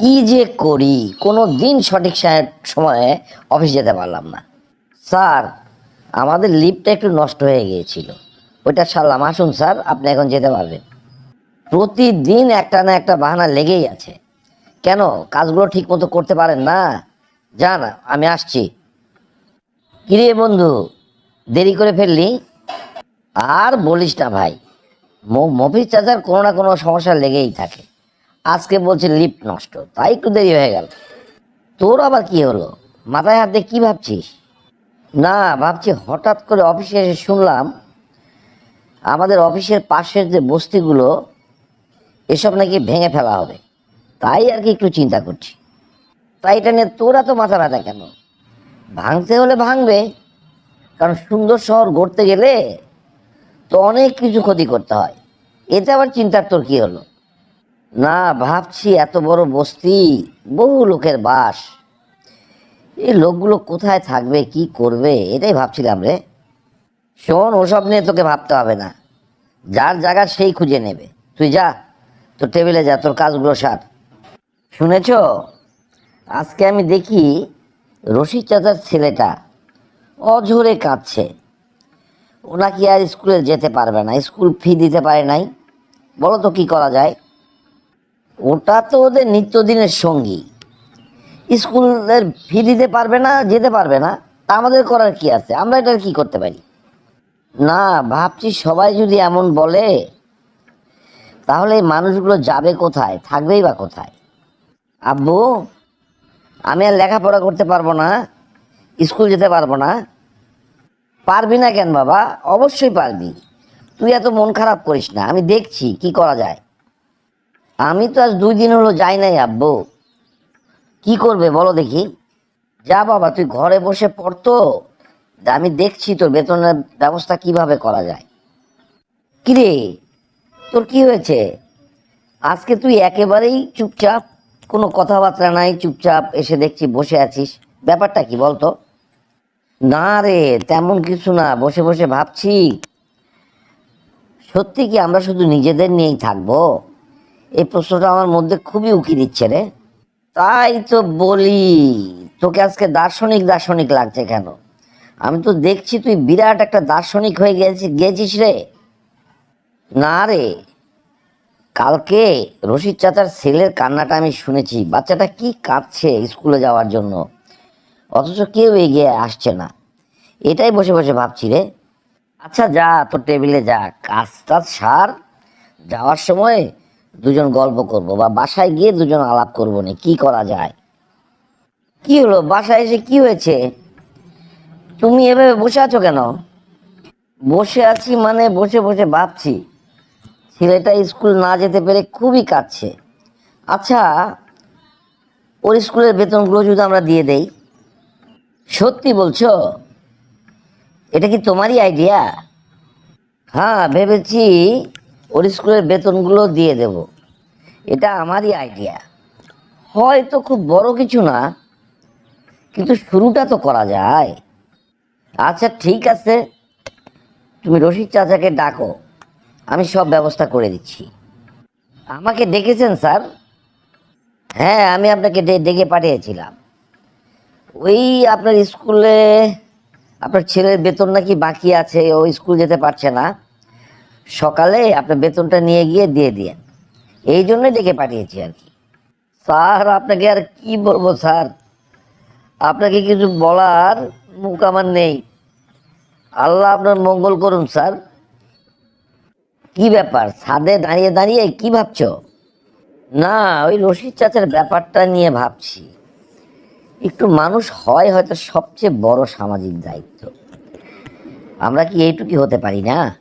কি যে করি? কোনো দিন সঠিক সময়ে অফিস যেতে পারলাম না। স্যার, আমাদের লিফটটা একটু নষ্ট হয়ে গিয়েছিল। ওইটা সারলাম আসুন স্যার, আপনি এখন যেতে পারবেন। প্রতিদিন একটা না একটা বাহানা লেগেই আছে। কেন? কাজগুলো ঠিক মতো করতে পারেন না? যান, আমি আসছি। কিরে বন্ধু, দেরি করে ফেললি? আর বলিস না ভাই মফিজ চাচার কোনো না কোনো সমস্যা লেগেই থাকে। আজকে বলছে লিফট নষ্ট, তাই একটু দেরি হয়ে গেল। তোর আবার কি হলো? মাথায় হাত দিয়ে কি ভাবছিস? না, ভাবছি হঠাৎ করে অফিসে এসে শুনলাম, আমাদের অফিসের পাশের যে বস্তিগুলো, এসব নাকি ভেঙে ফেলা হবে। তাই আর কি একটু চিন্তা করছি। তাই এটা নিয়ে তোরা তো মাথা ব্যথা কেন? ভাঙতে হলে ভাঙবে, কারণ সুন্দর শহর গড়তে গেলে তো অনেক কিছু ক্ষতি করতে হয়। এতে আবার চিন্তার তোর কী হলো? না, ভাবছি এত বড় বস্তি, বহু লোকের বাস। এই লোকগুলো কোথায় থাকবে, কি করবে, এটাই ভাবছিলাম রে। শোন, ওসব নিয়ে তোকে ভাবতে হবে না। যার জায়গা সেই খুঁজে নেবে। তুই যা, তোর টেবিলে যা, তোর কাজগুলো সার। শুনেছ? আজকে আমি দেখি রশিদ চাচার ছেলেটা অঝরে কাঁদছে। ও নাকি আর স্কুলে যেতে পারবে না, স্কুল ফি দিতে পারে নাই? বলো তো কী করা যায়? ওটা তো ওদের নিত্যদিনের সঙ্গী। স্কুলের ফি দিতে পারবে না, যেতে পারবে না, তা আমাদের করার কি আছে? আমরা এটা কি করতে পারি? না, ভাবছি সবাই যদি এমন বলে, তাহলে এই মানুষগুলো যাবে কোথায়, থাকবেই বা কোথায়? আব্বু, আমি আর লেখাপড়া করতে পারব না, স্কুল যেতে পারব না। পারবি না কেন বাবা? অবশ্যই পারবি। তুই এত মন খারাপ করিস না, আমি দেখছি কি করা যায়। আমি তো আজ দুই দিন হলো যাই নাই আব্বু। কি করবে বলো দেখি। যা বাবা, তুই ঘরে বসে পড়তো। আমি দেখছি তোর বেতনের ব্যবস্থা কীভাবে করা যায়। কিরে, তোর কি হয়েছে? আজকে তুই একেবারেই চুপচাপ, কোনো কথাবার্তা নাই, চুপচাপ এসে দেখছি বসে আছিস। ব্যাপারটা কি বলতো? না রে, তেমন কিছু না, বসে বসে ভাবছি। সত্যি কি আমরা শুধু নিজেদের নিয়েই থাকব? এই প্রশ্নটা আমার মধ্যে খুবই উকি দিচ্ছে রে। তাই তো বলি, তোকে আজকে দার্শনিক দার্শনিক লাগছে কেন? আমি তো দেখছি তুই বিরাট একটা দার্শনিক হয়ে গেছিস গেছিস রে। না রে, কালকে রশিদ চাচার ছেলের কান্নাটা আমি শুনেছি, বাচ্চাটা কি কাঁদছে স্কুলে যাওয়ার জন্য? অথচ কেউ এগিয়ে আসছে না। এটাই বসে বসে ভাবছি রে। আচ্ছা যা, তোর টেবিলে যা কাজ টাজ সার। যাওয়ার সময় দুজন গল্প করব বা বাসায় গিয়ে দুজন আলাপ করব না, কি করা যায়? কি হলো? বাসায় এসে কি হয়েছে? তুমি এভাবে বসে আছো কেন? বসে আছি মানে বসে বসে ভাবছি, ছেলেটা স্কুল না যেতে পেরে খুবই কাঁদছে। আচ্ছা ওর স্কুলের বেতনগুলো যদি আমরা দিয়ে দেই, সত্যি বলছো? এটা কি তোমারই আইডিয়া হ্যাঁ ভেবেছি ওর স্কুলের বেতনগুলো দিয়ে দেব। এটা আমারই আইডিয়া হয়তো খুব বড় কিছু না, কিন্তু শুরুটা তো করা যায়। আচ্ছা ঠিক আছে। তুমি রশিদ চাচাকে ডাকো। আমি সব ব্যবস্থা করে দিচ্ছি। আমাকে ডেকেছেন, স্যার? হ্যাঁ আমি আপনাকে ডেকে পাঠিয়েছিলাম। ওই আপনার স্কুলে আপনার ছেলের বেতন নাকি বাকি আছে, ও স্কুল যেতে পারছে না। সকালে আপনার বেতনটা নিয়ে গিয়ে দিয়ে দিয়ে এই জন্য ডেকে পাঠিয়েছি আর কি। স্যার, আপনাকে আর কি বলব স্যার? আপনাকে কিছু বলার মুখ আমার নেই। আল্লাহ আপনার মঙ্গল করুন স্যার। কি ব্যাপার? ছাদে দাঁড়িয়ে দাঁড়িয়ে কি ভাবছ? না, ওই রশিদ চাচার ব্যাপারটা নিয়ে ভাবছি। একটু মানুষ হয় হয়তো সবচেয়ে বড় সামাজিক দায়িত্ব। আমরা কি এইটুকুই হতে পারি না?